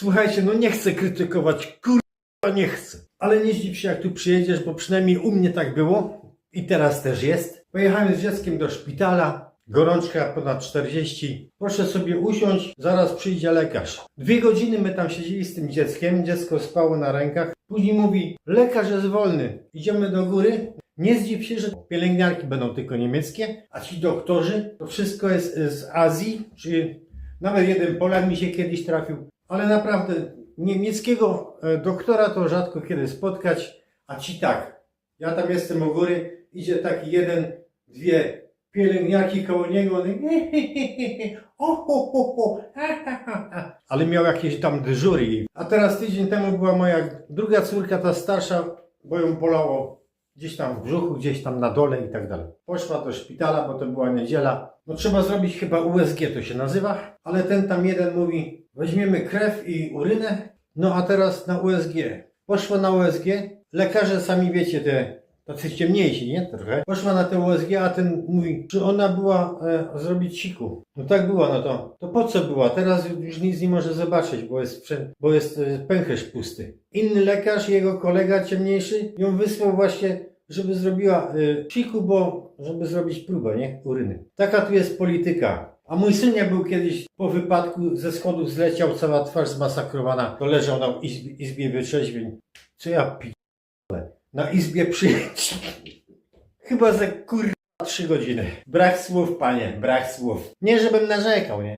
Słuchajcie, no nie chcę krytykować, kurwa nie chcę. Ale nie zdziw się jak tu przyjedziesz, bo przynajmniej u mnie tak było i teraz też jest. Pojechałem z dzieckiem do szpitala, gorączka ponad 40. Proszę sobie usiąść, zaraz przyjdzie lekarz. Dwie godziny my tam siedzieli z tym dzieckiem, dziecko spało na rękach. Później mówi, lekarz jest wolny, idziemy do góry. Nie zdziw się, że pielęgniarki będą tylko niemieckie, a ci doktorzy, to wszystko jest z Azji, czy nawet jeden Polak mi się kiedyś trafił, ale naprawdę niemieckiego e, doktora to rzadko kiedy spotkać, a ci tak. Ja tam jestem u góry, idzie taki jeden, dwie pielęgniarki koło niego, ale miał jakieś tam dyżury. A teraz tydzień temu była moja druga córka, ta starsza, bo ją bolało gdzieś tam w brzuchu, gdzieś tam na dole i tak dalej. Poszła do szpitala, bo to była niedziela. No trzeba zrobić chyba USG to się nazywa, ale ten tam jeden mówi, weźmiemy krew i urynę, no a teraz na USG. Poszła na USG, lekarze sami wiecie te, tacy ciemniejsi, nie? Trochę. Poszła na te USG, a ten mówi, czy ona była e, zrobić siku. No tak była, no to, to po co była? Teraz już nic nie może zobaczyć, bo jest, bo jest e, pęcherz pusty. Inny lekarz, jego kolega ciemniejszy, ją wysłał właśnie, żeby zrobiła e, siku, bo żeby zrobić próbę, nie? Uryny. Taka tu jest polityka. A mój syn jak był kiedyś po wypadku ze schodów zleciał, cała twarz zmasakrowana, to leżał na izbie, izbie wyczeźwień. Co ja pi... Na izbie przyjęć. Chyba za kur... trzy godziny. Brak słów, panie, brak słów. Nie, żebym narzekał, nie?